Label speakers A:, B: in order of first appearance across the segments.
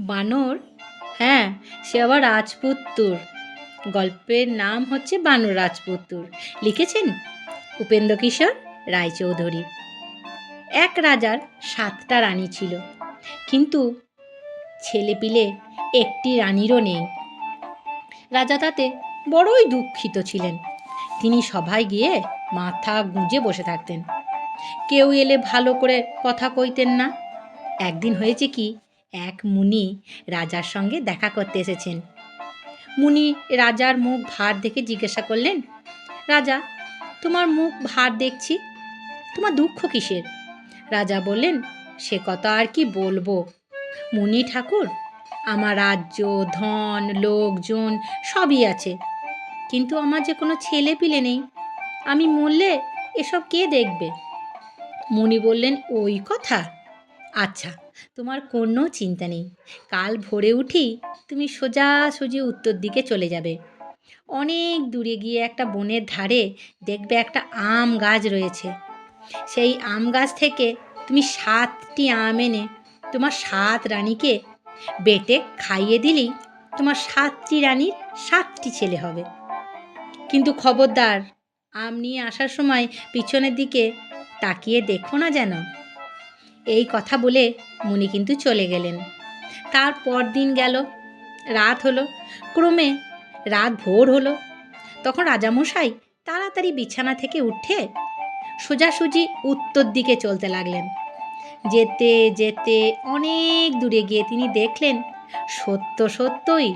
A: বানর? হ্যাঁ সে আবার রাজপুত্তুর। গল্পের নাম হচ্ছে বানর রাজপুত্তুর। লিখেছেন উপেন্দ্র কিশোর রায়চৌধুরী। এক রাজার সাতটা রানী ছিল। কিন্তু ছেলেপিলে একটি রানীরও নেই। রাজা তাতে বড়ই দুঃখিত ছিলেন। তিনি সভায় গিয়ে মাথা গুঁজে বসে থাকতেন। কেউ এলে ভালো করে কথা কইতেন না। একদিন হয়েছে কি এক মুনি রাজার সঙ্গে দেখা করতে এসেছেন। মুনি রাজার মুখ ভার দেখে জিজ্ঞাসা করলেন, রাজা, তোমার মুখ ভার দেখছি? তোমার দুঃখ কিসের? রাজা বললেন, সে কথা আর কি বলব? মুনি ঠাকুর, আমার রাজ্য, ধন, লোকজন সবই আছে, কিন্তু আমার যে কোনো ছেলে পিলে নেই। আমি মরলে এসব কে দেখবে? মুনি বললেন, ওই কথা? আচ্ছা তোমার কোনো চিন্তা নেই। কাল ভোরে উঠি তুমি সোজাসুজি উত্তর দিকে চলে যাবে। অনেক দূরে গিয়ে একটা বনের ধারে দেখবে একটা আম গাছ রয়েছে। সেই আম গাছ থেকে তুমি সাতটি আম এনে তোমার সাত রানীকে বেটে খাইয়ে দিলেই তোমার সাতটি রানীর সাতটি ছেলে হবে। কিন্তু খবরদার, আম নিয়ে আসার সময় পিছনের দিকে তাকিয়ে দেখো না যেন। এই কথা বলে মুনি কিন্তু চলে গেলেন। তারপর দিন গেল, রাত হলো, ক্রমে রাত ভোর হলো। তখন রাজামশাই তাড়াতাড়ি বিছানা থেকে উঠে সোজাসুজি উত্তর দিকে চলতে লাগলেন। যেতে যেতে অনেক দূরে গিয়ে তিনি দেখলেন, সত্য সত্যই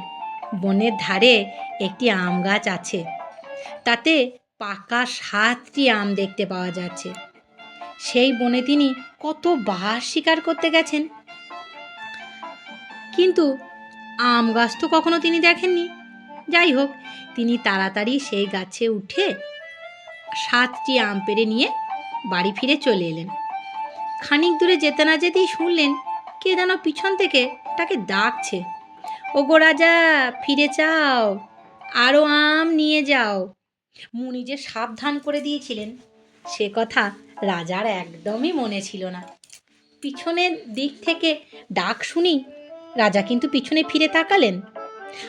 A: বনের ধারে একটি আম গাছ আছে। তাতে পাকা সাতটি আম দেখতে পাওয়া যাচ্ছে। সেই বনে তিনি কত কতবার শিকার করতে গেছেন। কিন্তু আম গাছ তো কখনো তিনি দেখেননি। যাই হোক, তিনি তাড়াতাড়ি সেই গাছে উঠে সাতটি আম পেড়ে নিয়ে বাড়ি ফিরে চলে এলেন। খানিক দূরে যেতে না যেতেই শুনলেন কে যেন পিছন থেকে তাকে ডাকছে। ও গো রাজা, ফিরে চাও আরও আম নিয়ে যাও। মুনি যে সাবধান করে দিয়েছিলেন, সে কথা রাজার একদমই মনে ছিল না। পিছনের দিক থেকে ডাক শুনি রাজা কিন্তু পিছনে ফিরে তাকালেন।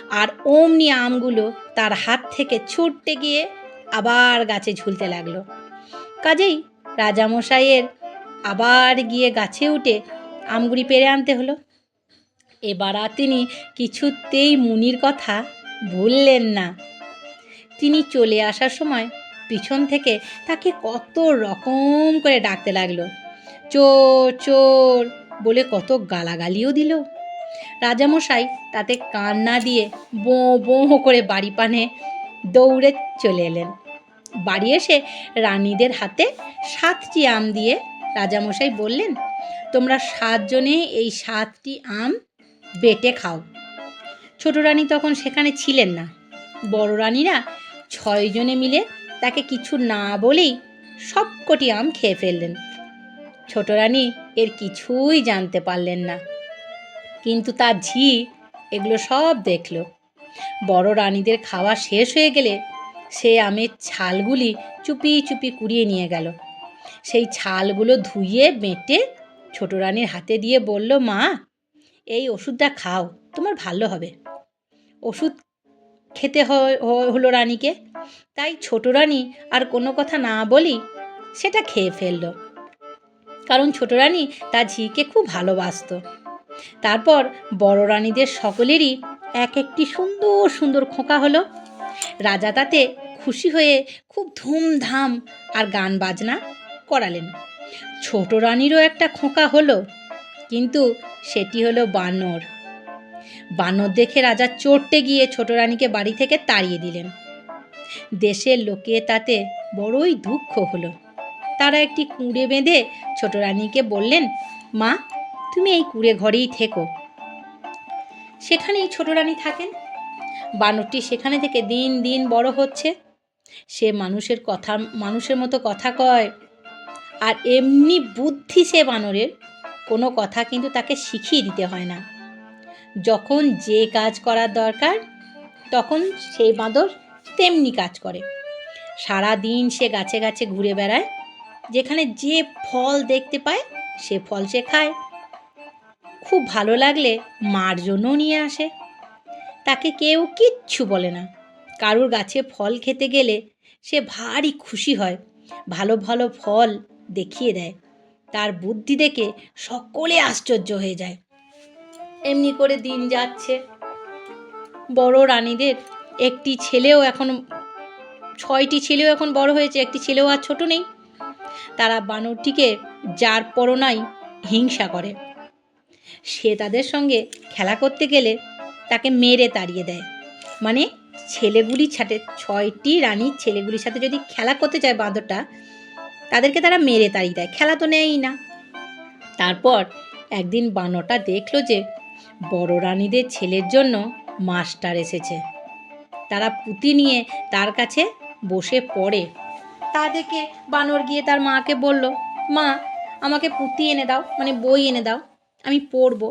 A: আর অমনি আমগুলো তার হাত থেকে ছুটতে গিয়ে আবার গাছে ঝুলতে লাগল। কাজেই রাজামশাইয়ের আবার গিয়ে গাছে উঠে আমগুড়ি পেরে আনতে হলো। এবার আর তিনি কিছুতেই মুনির কথা ভুললেন না। তিনি চলে আসার সময় পিছন থেকে তাকে কত রকম করে ডাকতে লাগল। চোর চোর! বলে কত গালাগালিও দিল। রাজামশাই তাতে কান না দিয়ে বো বো করে বাড়ি পানে দৌড়ে চলে এলেন। বাড়ি এসে রানীদের হাতে সাতটি আম দিয়ে রাজামশাই বললেন, তোমরা সাতজনে এই সাতটি আম বেটে খাও। ছোট রানী তখন সেখানে ছিলেন না। বড় রানীরা ছয়জনে মিলে তাকে কিছু না বলেই সবকটি আম খেয়ে ফেললেন। ছোট রানী এর কিছুই জানতে পারলেন না। কিন্তু তার ঝি এগুলো সব দেখল। বড় রানীদের খাওয়া শেষ হয়ে গেলে সে আমের ছালগুলি চুপি চুপি কুড়িয়ে নিয়ে গেল। সেই ছালগুলো ধুয়ে বেটে ছোট রানীর হাতে দিয়ে বলল, মা, এই ওষুধটা খাও, তোমার ভালো হবে। ওষুধ খেতে হলো রানীকে। তাই ছোট রানী আর কোনো কথা না বলেই সেটা খেয়ে ফেলল। কারণ ছোট রানী তার ঝিকে খুব ভালোবাসতো। তারপর বড় রানীদের সকলেরই এক একটি সুন্দর সুন্দর খোঁকা হলো। রাজা তাতে খুশি হয়ে খুব ধুমধাম আর গান বাজনা করালেন। ছোট রানীরও একটা খোঁকা হলো, কিন্তু সেটি হলো বানর। বানর দেখে রাজা চড়তে গিয়ে ছোট রানীকে বাড়ি থেকে তাড়িয়ে দিলেন। দেশের লোকে তাতে বড়ই দুঃখ হলো। তারা একটি কুঁড়ে বেঁধে ছোট রানীকে বললেন, মা, তুমি এই কুঁড়ে ঘরেই থেকো। সেখানেই ছোট রানী থাকেন। বানরটি সেখানে থেকে দিন দিন বড় হচ্ছে। সে মানুষের কথা, মানুষের মতো কথা কয়। আর এমনি বুদ্ধি সে বানরের। কোনো কথা কিন্তু তাকে শিখিয়ে দিতে হয় না। যখন যে কাজ করার দরকার, তখন সেই বাঁদর তেমনি কাজ করে। সারা দিন সে গাছে গাছে ঘুরে বেড়ায়, যেখানে যে ফল দেখতে পায়, সে ফল সে খায়। খুব ভালো লাগলে মার জন্যও নিয়ে আসে। তাকে কেউ কিচ্ছু বলে না। কারুর গাছে ফল খেতে গেলে সে ভারী খুশি হয়, ভালো ভালো ফল দেখিয়ে দেয়। তার বুদ্ধি দেখে সকলে আশ্চর্য হয়ে যায়। এমনি করে দিন যাচ্ছে। বড় রানীদের, একটি ছেলেও এখন, ছয়টি ছেলেও এখন বড় হয়েছে, একটি ছেলেও আর ছোট নেই। তারা বানরটিকে যার পরনাই হিংসা করে। সে তাদের সঙ্গে খেলা করতে গেলে তাকে মেরে তাড়িয়ে দেয়। মানে ছেলেগুলির সাথে ছয়টি রানীর ছেলেগুলির সাথে যদি খেলা করতে চায় বাঁদরটা, তাদেরকে তারা মেরে তাড়িয়ে দেয়। খেলা তো নেয়ই না। তারপর একদিন বানরটা দেখল যে বড় রানীদের ছেলের জন্য মাস্টার এসেছে। তারা পুঁতি নিয়ে তার কাছে বসে পড়ে। তা দেখে বানর গিয়ে তার মাকে বলল, মা, আমাকে পুঁতি এনে দাও মানে বই এনে দাও, আমি পড়ব।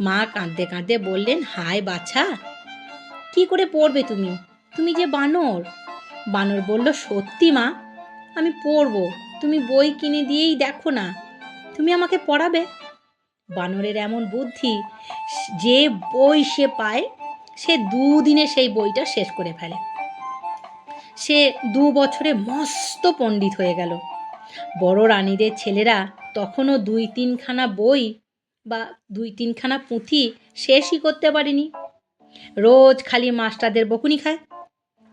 A: মা কাঁদতে কাঁদতে বললেন, হায় বাছা, কি করে পড়বে তুমি? তুমি যে বানর। বানর বলল, সত্যি মা, আমি পড়ব। তুমি বই কিনে দিয়েই দেখো না। তুমি আমাকে পড়াবে? বানরের এমন বুদ্ধি, যে বই সে পায়, সে দুদিনে সেই বইটা শেষ করে ফেলে। সে দু বছরে মস্ত পণ্ডিত হয়ে গেল। বড় রানীদের ছেলেরা তখনও দুই তিনখানা বই বা দুই তিনখানা পুঁথি শেষই করতে পারেনি। রোজ খালি মাস্টারদের বকুনি খায়।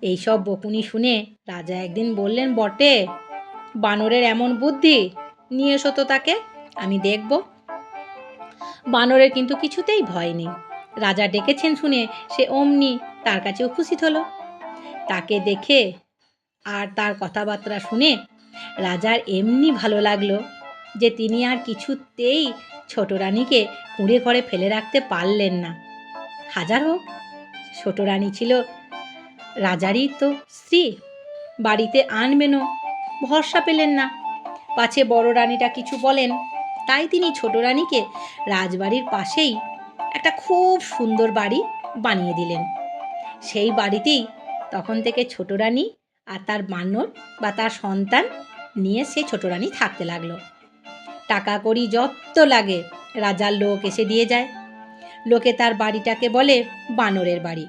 A: এইসব বকুনি শুনে রাজা একদিন বললেন, বটে, বানরের এমন বুদ্ধি, নিয়ে এসো তো তাকে, আমি দেখব। বানরের কিন্তু কিছুতেই ভয় নেই। রাজা ডেকেছেন শুনে সে অমনি তার কাছে উপস্থিত হলো। তাকে দেখে আর তার কথাবার্তা শুনে রাজার এমনি ভালো লাগল যে তিনি আর কিছুতেই ছোট রানীকে কুঁড়ে ঘরে ফেলে রাখতে পারলেন না। হাজার হোক, ছোট রানী ছিল, রাজারই তো স্ত্রী। বাড়িতে আনবেনও, ভরসা পেলেন না। পাছে বড় রানীটা কিছু বলেন তাই তিনি ছোট রানীকে রাজবাড়ির পাশেই একটা খুব সুন্দর বাড়ি বানিয়ে দিলেন। সেই বাড়িতেই তখন থেকে ছোট রানী আর তার বানর বা তার সন্তান নিয়ে সে ছোট রানী থাকতে লাগল। টাকা করি যত লাগে, রাজার লোক এসে দিয়ে যায়। লোকে তার বাড়িটাকে বলে বানরের বাড়ি।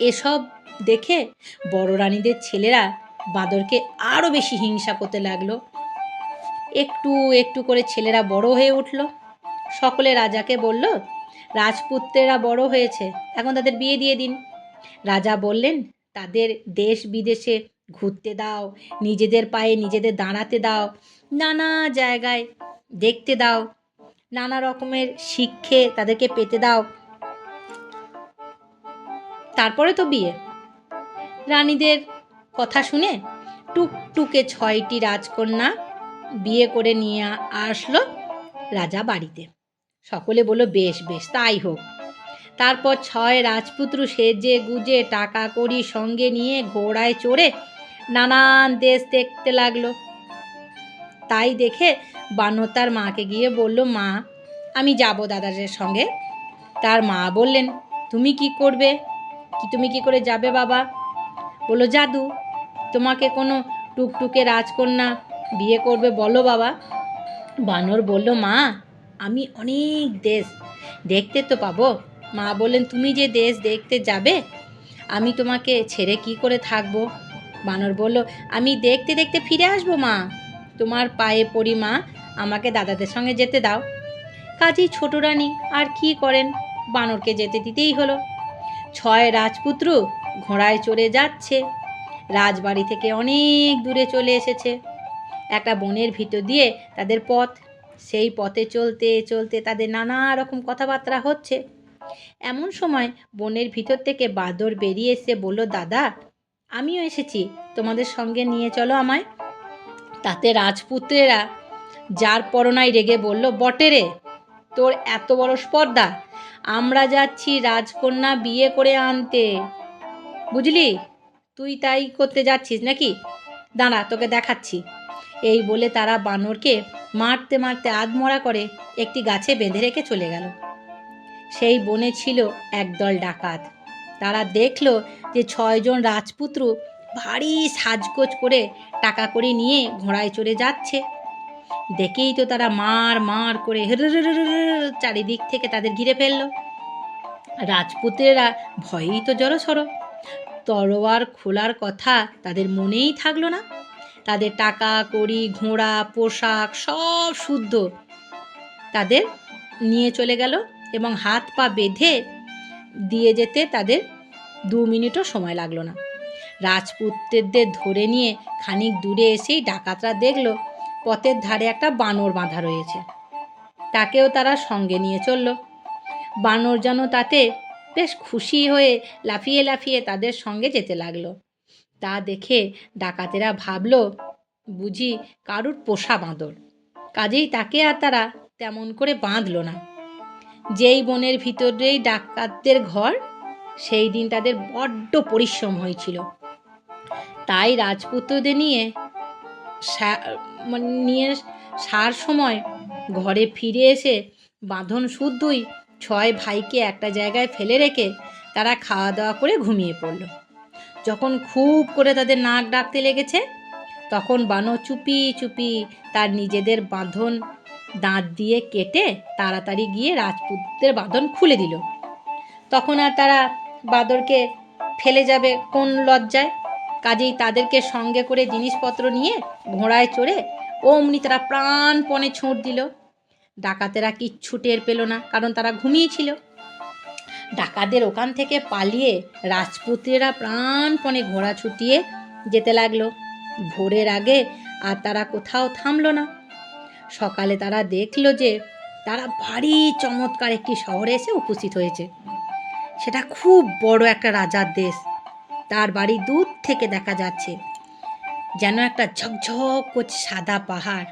A: এসব দেখে বড় রানীদের ছেলেরা বাঁদরকে আরও বেশি হিংসা করতে লাগল। একটু একটু করে ছেলেরা বড় হয়ে উঠল। সকলে রাজাকে বলল, রাজপুত্রেরা বড় হয়েছে, এখন তাদের বিয়ে দিয়ে দিন। রাজা বললেন, তাদের দেশ বিদেশে ঘুরতে দাও, নিজেদের পায়ে নিজেদের দাঁড়াতে দাও, নানা জায়গায় দেখতে দাও, নানা রকমের শিক্ষে তাদেরকে পেতে দাও। তারপরে তো বিয়ে। রানীদের কথা শুনে টুকটুকে ছয়টি রাজকন্যা বিয়ে করে নিয়ে আসলো রাজা বাড়িতে। সকলে বলল, বেশ বেশ, তাই হোক। তারপর ছয় রাজপুত্র সেজে গুজে টাকা কড়ি সঙ্গে নিয়ে ঘোড়ায় চড়ে নানান দেশ দেখতে লাগল। তাই দেখে বানর তার মাকে গিয়ে বলল, মা, আমি যাব দাদাদের সঙ্গে। তার মা বললেন, তুমি কি করবে? কি তুমি কি করে যাবে বাবা? বলল, জাদু, তোমাকে কোনো টুকটুকে রাজকন্যা বিয়ে করবে বলো বাবা। বানর বলল, মা, আমি অনেক দেশ দেখতে তো পাবো। মা বললেন, তুমি যে দেশ দেখতে যাবে, আমি তোমাকে ছেড়ে কি করে থাকব? বানর বলল, আমি দেখতে দেখতে ফিরে আসব, মা। তোমার পায়ে পড়ি, মা, আমাকে দাদাদের সঙ্গে যেতে দাও। কাজেই ছোট রানী, আর কি করেন? বানরকে যেতে দিতেই হলো। ছয় রাজপুত্র ঘোড়ায় চড়ে যাচ্ছে। রাজবাড়ি থেকে অনেক দূরে চলে এসেছে। একটা বনের ভিতর দিয়ে তাদের পথ, সেই পথে চলতে চলতে তাদের নানা রকম কথাবার্তা হচ্ছে। এমন সময় বনের ভিতর থেকে বাদর বেরিয়ে এসে বলল, দাদা, আমিও এসেছি, তোমাদের সঙ্গে নিয়ে চলো আমায়। তাতে রাজপুত্রেরা যার পরনায় রেগে বলল, বটে রে, তোর এত বড় স্পর্ধা, আমরা যাচ্ছি রাজকন্যা বিয়ে করে আনতে। বুঝলি? তুই তাই করতে যাচ্ছিস নাকি? দাঁড়া, তোকে দেখাচ্ছি। এই বলে তারা বানরকে মারতে মারতে আধমরা করে একটি গাছে বেঁধে রেখে চলে গেল। সেই বনে ছিল একদল ডাকাত। তারা দেখল যে ছয়জন রাজপুত্র ভারী সাজগোজ করে টাকা করে নিয়ে ঘোড়ায় চড়ে যাচ্ছে। দেখেই তো তারা মার মার করে চারিদিক থেকে তাদের ঘিরে ফেলল। রাজপুত্রেরা ভয়েই তো জড়সড়। তরোয়ার খোলার কথা তাদের মনেই থাকল না। তাদের টাকা, কড়ি, ঘোড়া, পোশাক সব শুদ্ধ। তাদের নিয়ে চলে গেল এবং হাত পা বেঁধে দিয়ে যেতে তাদের দু মিনিটও সময় লাগল না। রাজপুত্রদের ধরে নিয়ে খানিক দূরে এসেই ডাকাতরা দেখল পথের ধারে একটা বানর বাঁধা রয়েছে। তাকেও তারা সঙ্গে নিয়ে চলল। বানর যেন তাতে বেশ খুশি হয়ে লাফিয়ে লাফিয়ে তাদের সঙ্গে যেতে লাগল। তা দেখে ডাকাতেরা ভাবল, বুঝি কারুর পোষা বাঁদর। কাজেই তাকে আর তারা তেমন করে বাঁধলো না। যেই বনের ভিতরেই ডাকাতদের ঘর, সেই দিন তাদের বড্ড পরিশ্রম হয়েছিল। তাই রাজপুত্রদের নিয়ে মানে নিয়ে সার সময় ঘরে ফিরে এসে বাঁধন শুদ্ধই ছয় ভাইকে একটা জায়গায় ফেলে রেখে তারা খাওয়া দাওয়া করে ঘুমিয়ে পড়ল। যখন খুব করে তাদের নাক ডাকতে লেগেছে, তখন বানো চুপি চুপি তার নিজেদের বাঁধন দাঁত দিয়ে কেটে তাড়াতাড়ি গিয়ে রাজপুতদের বাঁধন খুলে দিল। তখন আর তারা বাঁদরকে ফেলে যাবে কোন লজ্জায়? কাজেই তাদেরকে সঙ্গে করে জিনিসপত্র নিয়ে ঘোড়ায় চড়ে অমনি তারা প্রাণপণে ছোঁট দিল। ডাকাতেরা কিচ্ছু টের পেল না, কারণ তারা ঘুমিয়েছিল ডাকাতদের ওখান থেকে পালিয়ে রাজপুত্রেরা প্রাণপণে ঘোড়া ছুটিয়ে যেতে লাগল। ভোরের আগে আর তারা কোথাও থামলো না। সকালে তারা দেখল যে তারা ভারী চমৎকার একটি শহরে এসে উপস্থিত হয়েছে। সেটা খুব বড় একটা রাজার দেশ। তার বাড়ি দূর থেকে দেখা যাচ্ছে। যেন একটা ঝকঝক করছে সাদা পাহাড়।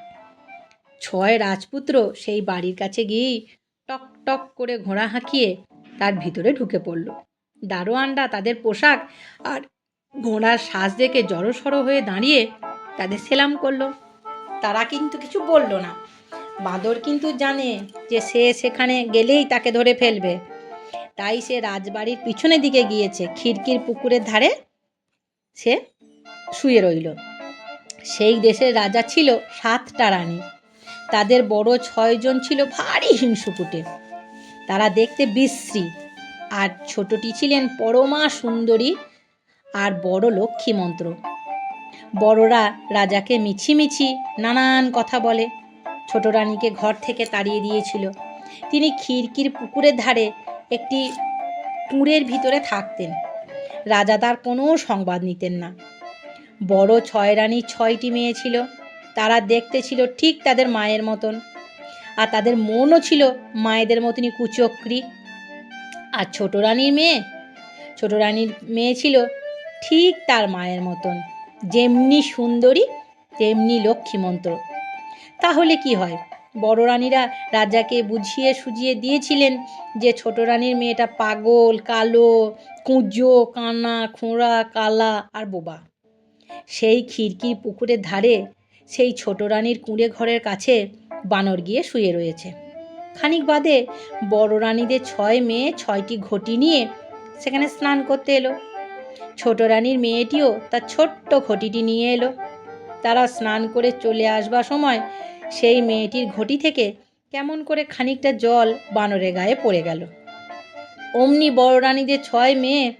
A: ছয় রাজপুত্র সেই বাড়ির কাছে গিয়েই টক টক করে ঘোড়া হাঁকিয়ে তার ভিতরে ঢুকে পড়ল। দারোয়ানরা তাদের পোশাক আর ঘোড়ার শ্বাস দেখে জড়সড় হয়ে দাঁড়িয়ে তাদের সেলাম করল। তারা কিন্তু কিছু বলল না। বাঁদর কিন্তু জানে যে সে সেখানে গেলেই তাকে ধরে ফেলবে। তাই সে রাজবাড়ির পিছনের দিকে গিয়েছে। খিড়কির পুকুরের ধারে সে শুয়ে রইল। সেই দেশের রাজা ছিল সাতটা রানী। তাদের বড় ছয়জন ছিল ভারী হিংসুকুটে তারা দেখতে বিশ্রী। আর ছোটটি ছিলেন পরমা সুন্দরী আর বড় লক্ষ্মী মন্ত্র বড়রা রাজাকে মিছিমিছি নানান কথা বলে। ছোট রানীকে ঘর থেকে তাড়িয়ে দিয়েছিল। তিনি খিড়কির পুকুরের ধারে একটি কুঁড়ের ভিতরে থাকতেন। রাজা তার কোনো সংবাদ নিতেন না। বড় ছয় রানীর ছয়টি মেয়ে ছিল। তারা দেখতে ছিল ঠিক তাদের মায়ের মতন। আর তাদের মনও ছিল মায়েদের মতনই কুচক্রি। আর ছোট রানীর মেয়ে, ছোট রানীর মেয়ে ছিল ঠিক তার মায়ের মতন, যেমনি সুন্দরী, তেমনি লক্ষ্মীমন্ত্র। তাহলে কি হয়? বড় রানীরা রাজাকে বুঝিয়ে সুঝিয়ে দিয়েছিলেন যে ছোট রানীর মেয়েটা পাগল, কালো, কুঁজো, কানা, খোঁড়া, কালা আর বোবা। সেই খিড়কি পুকুরের ধারে সেই ছোট রানীর কুঁড়ে ঘরের কাছে বানর গিয়ে শুয়ে রয়েছে। খানিক বাদে বড় রানীদের ছয় মেয়ে, ছয়টি ঘটি নিয়ে সেখানে স্নান করতে এলো। ছোট রানীর মেয়েটিও তার ছোট্ট ঘটিটি নিয়ে এলো। তারা স্নান করে চলে আসবার সময় সেই মেয়েটির ঘটি থেকে কেমন করে খানিকটা জল বানরের গায়ে পড়ে গেল। অমনি বড় রানীদের ছয় মেয়ে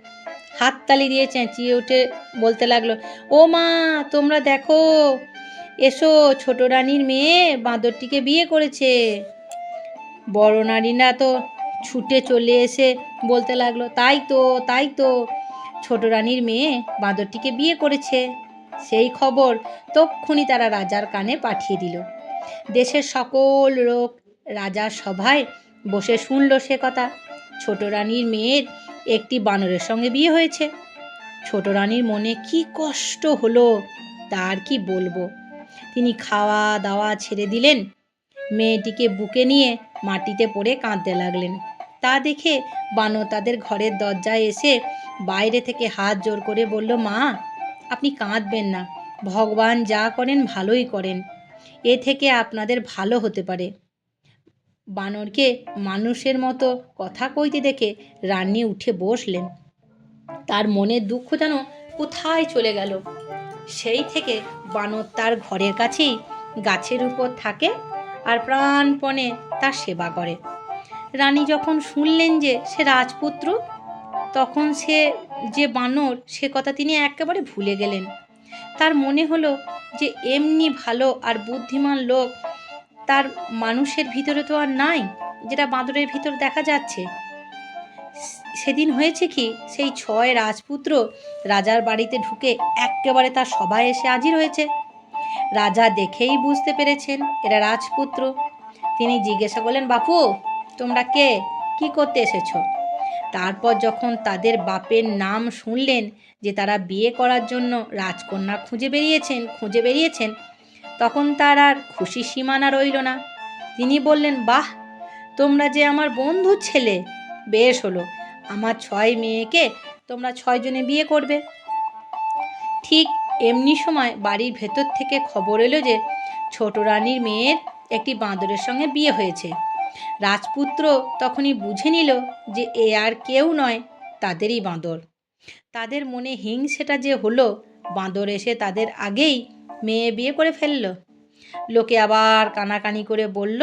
A: হাততালি দিয়ে চেঁচিয়ে উঠে বলতে লাগল, ও মা, তোমরা দেখো এসো, ছোট রানীর মেয়ে বাঁদরটিকে বিয়ে করেছে। বড় নারীরা তো ছুটে চলে এসে বলতে লাগল, তাই তো তাই তো, ছোট রানীর মেয়ে বাঁদরটিকে বিয়ে করেছে। সেই খবর তক্ষুনি তারা রাজার কানে পাঠিয়ে দিল। দেশের সকল লোক রাজার সভায় বসে শুনল সে কথা। ছোট রানীর মেয়ের একটি বানরের সঙ্গে বিয়ে হয়েছে। ছোট রানীর মনে কি কষ্ট হলো, তার কি বলব? তিনি খাওয়া দাওয়া ছেড়ে দিলেন। মেয়েটিকে বুকে নিয়ে মাটিতে পড়ে কাঁদতে লাগলেন। তা দেখে বানর তাদের ঘরের দরজায় এসে বাইরে থেকে হাত জোর করে বলল, মা, আপনি কাঁদবেন না। ভগবান যা করেন ভালোই করেন। এ থেকে আপনাদের ভালো হতে পারে বানরকে মানুষের মতো কথা কইতে দেখে রানী উঠে বসলেন। তার মনের দুঃখ যেন কোথায় চলে গেল। সেই থেকে বানর তার ঘরের কাছেই গাছের উপর থাকে আর প্রাণপণে তার সেবা করে। রানী যখন শুনলেন যে সে রাজপুত্র, তখন সে যে বানর, সে কথা তিনি একেবারে ভুলে গেলেন। তার মনে হলো যে এমনি ভালো আর বুদ্ধিমান লোক তার মানুষের ভিতরে তো আর নাই, যেটা বাঁদরের ভিতর দেখা যাচ্ছে। সেদিন হয়েছে কি, সেই ছয় রাজপুত্র রাজার বাড়িতে ঢুকে একেবারে তার সবাই এসে হাজির হয়েছে। রাজা দেখেই বুঝতে পেরেছেন এরা রাজপুত্র। তিনি জিজ্ঞাসা করলেন, বাপু, তোমরা কে? কি করতে এসেছ? তারপর যখন তাদের বাপের নাম শুনলেন যে তারা বিয়ে করার জন্য রাজকন্যা খুঁজে বেরিয়েছেন খুঁজে বেরিয়েছেন, তখন তার আর খুশি সীমানা রইল না। তিনি বললেন, বাহ, তোমরা যে আমার বন্ধুর ছেলে, বেশ হলো। আমার ছয় মেয়েকে তোমরা ছয়জনে বিয়ে করবে। ঠিক এমনি সময় বাড়ির ভেতর থেকে খবর এলো যে ছোট রানীর মেয়ের একটি বাঁদরের সঙ্গে বিয়ে হয়েছে। রাজপুত্র তখনই বুঝে নিল যে এ আর কেউ নয়, তাদেরই বাঁদর। তাদের মনে হিংসেটা যে হলো, বাঁদর এসে তাদের আগেই মেয়ে বিয়ে করে ফেলল। লোকে আবার কানাকানি করে বলল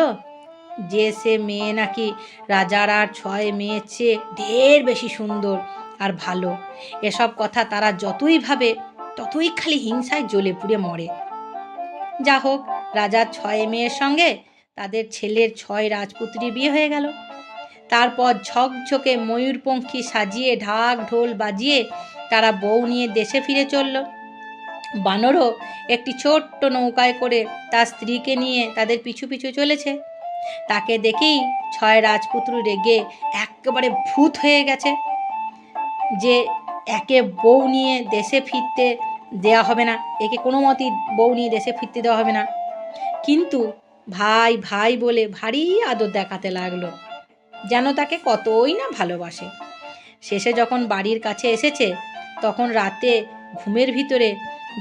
A: যে সে মেয়ে নাকি রাজার আর ছয় মেয়ের চেয়ে ঢের বেশি সুন্দর আর ভালো। এসব কথা তারা যতই ভাবে, ততই খালি হিংসায় জ্বলে পুড়ে মরে। যা হোক, রাজার ছয় মেয়ের সঙ্গে তাদের ছেলের ছয় রাজপুত্রী বিয়ে হয়ে গেল। তারপর ঝকঝকে ময়ূরপঙ্খী সাজিয়ে ঢাক ঢোল বাজিয়ে তারা বউ নিয়ে দেশে ফিরে চলল। বানরও একটি ছোট্ট নৌকায় করে তার স্ত্রীকে নিয়ে তাদের পিছু পিছু চলেছে। তাকে দেখেই ছয় রাজপুত্র রেগে একেবারে ভূত হয়ে গেছে। যে একে বউ নিয়ে দেশে ফিরতে দেয়া হবে না, একে কোনো মতেই বউ নিয়ে দেশে ফিরতে দেওয়া হবে না। কিন্তু ভাই ভাই বলে ভারী আদর দেখাতে লাগল, যেন তাকে কতই না ভালোবাসে। শেষে যখন বাড়ির কাছে এসেছে, তখন রাতে ঘুমের ভিতরে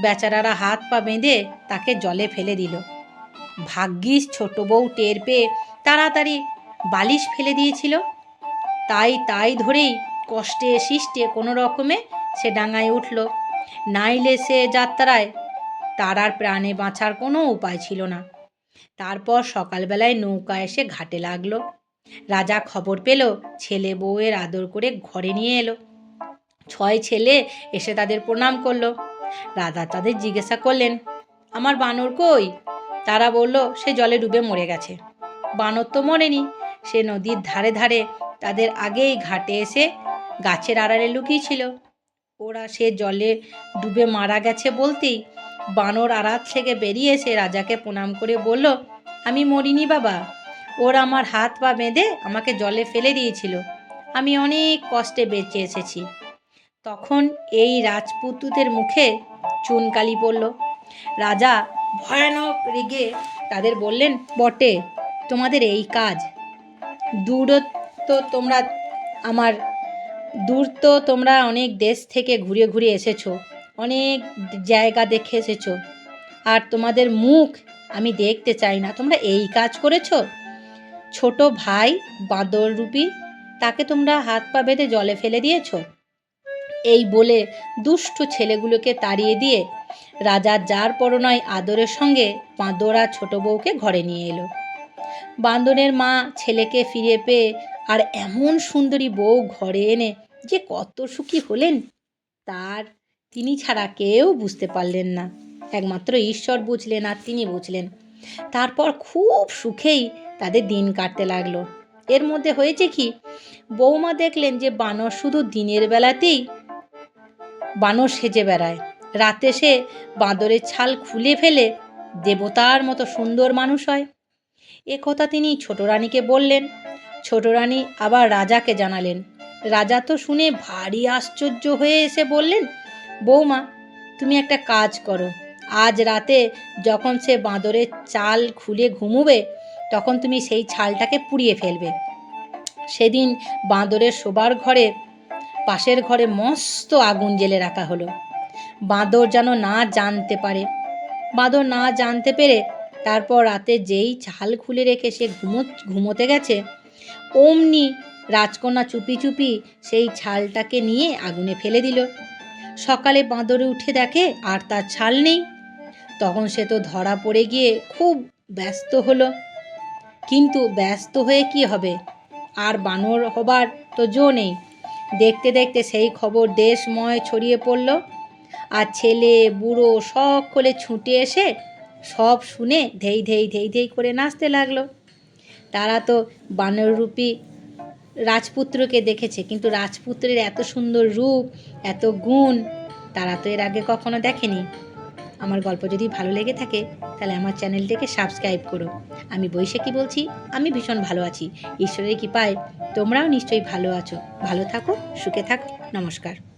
A: বেচারারা হাত পা বেঁধে তাকে জলে ফেলে দিল। ভাগ্যিস ছোট বউ টের পেয়ে তাড়াতাড়ি বালিশ ফেলে দিয়েছিল। তাই তাই ধরেই কষ্টে শিষ্টে কোনো রকমে সে ডাঙায় উঠল। নাইলে সে যাত্রায় তার আর প্রাণে বাঁচার কোনো উপায় ছিল না। তারপর সকালবেলায় নৌকা এসে ঘাটে লাগল। রাজা খবর পেল, ছেলে বউয়ের আদর করে ঘরে নিয়ে এলো। ছয় ছেলে এসে তাদের প্রণাম করল। রাজা তাদের জিজ্ঞাসা করলেন, আমার বানর কই? তারা বলল, সে জলে ডুবে মরে গেছে। বানর তো মরেনি। সে নদীর ধারে ধারে তাদের আগেই ঘাটে এসে গাছের আড়ালে লুকিয়েছিল ওরা সে জলে ডুবে মারা গেছে বলতেই বানর আড়াত থেকে বেরিয়ে এসে রাজাকে প্রণাম করে বলল, আমি মরিনি বাবা। ওর আমার হাত পা বেঁধে আমাকে জলে ফেলে দিয়েছিল। আমি অনেক কষ্টে বেঁচে এসেছি। তখন এই রাজপুতুদের মুখে চুনকালি পড়ল। রাজা ভয়ানক রেগে তাদের বললেন, বটে, তোমাদের এই কাজ। দূরত্ব তোমরা, আমার দূর তো তোমরা অনেক দেশ থেকে ঘুরে ঘুরে এসেছ, অনেক জায়গা দেখে এসেছ। আর তোমাদের মুখ আমি দেখতে চাই না। তোমরা এই কাজ করেছ? ছোট ভাই বাঁদর রূপী, তাকে তোমরা হাত পা বেঁধে জলে ফেলে দিয়েছ? এই বলে দুষ্ট ছেলেগুলোকে তাড়িয়ে দিয়ে রাজার যার পরনয় আদরের সঙ্গে বাঁদরা ছোট বউকে ঘরে নিয়ে এলো। বান্দরের মা ছেলেকে ফিরে পেয়ে আর এমন সুন্দরী বউ ঘরে এনে যে কত সুখী হলেন, তার তিনি ছাড়া কেউ বুঝতে পারলেন না। একমাত্র ঈশ্বর বুঝলেন আর তিনি বুঝলেন। তারপর খুব সুখেই তাদের দিন কাটতে লাগল। এর মধ্যে হয়েছে কি বৌমা দেখলেন যে বানর শুধু দিনের বেলাতেই বানর সেজে বেড়ায়। রাতে সে বাঁদরের ছাল খুলে ফেলে, দেবতার মতো সুন্দর মানুষ হয়। এ কথা তিনি ছোট রানীকে বললেন। ছোট রানী আবার রাজাকে জানালেন। রাজা তো শুনে ভারী আশ্চর্য হয়ে এসে বললেন, বৌমা, তুমি একটা কাজ করো। আজ রাতে যখন সে বাঁদরের চাল খুলে ঘুমোবে, তখন তুমি সেই ছালটাকে পুড়িয়ে ফেলবে। সেদিন বাঁদরের শোবার ঘরে, পাশের ঘরে মস্ত আগুন জেলে রাখা হলো। বাঁদর যেন না জানতে পারে। বাঁদর না জানতে পেরে তারপর রাতে যেই ছাল খুলে রেখে সে ঘুমো ঘুমোতে গেছে, অমনি রাজকন্যা চুপি চুপি সেই ছালটাকে নিয়ে আগুনে ফেলে দিল। সকালে বাঁদরে উঠে দেখে আর তার ছাল নেই। তখন সে তো ধরা পড়ে গিয়ে খুব ব্যস্ত হলো। কিন্তু ব্যস্ত হয়ে কি হবে? আর বানর হবার তো জো নেই। দেখতে দেখতে সেই খবর দেশময় ছড়িয়ে পড়ল। আর ছেলে, বুড়ো সকলে ছুটে এসে সব শুনে ধেই ধেই ধেই ধেই করে নাচতে লাগল। তারা তো বানররূপী রাজপুত্রকে দেখেছে, কিন্তু রাজপুত্রের এত সুন্দর রূপ, এত গুণ, তারা তো এর আগে কখনো দেখেনি। আমার গল্প যদি ভালো লেগে থাকে, তাহলে আমার চ্যানেলটিকে সাবস্ক্রাইব করো। আমি বৈশাখী বলছি, আমি ভীষণ ভালো আছি। ঈশ্বরের কৃপায় তোমরাও নিশ্চয়ই ভালো আছো। ভালো থাকো, সুখে থাকো, নমস্কার।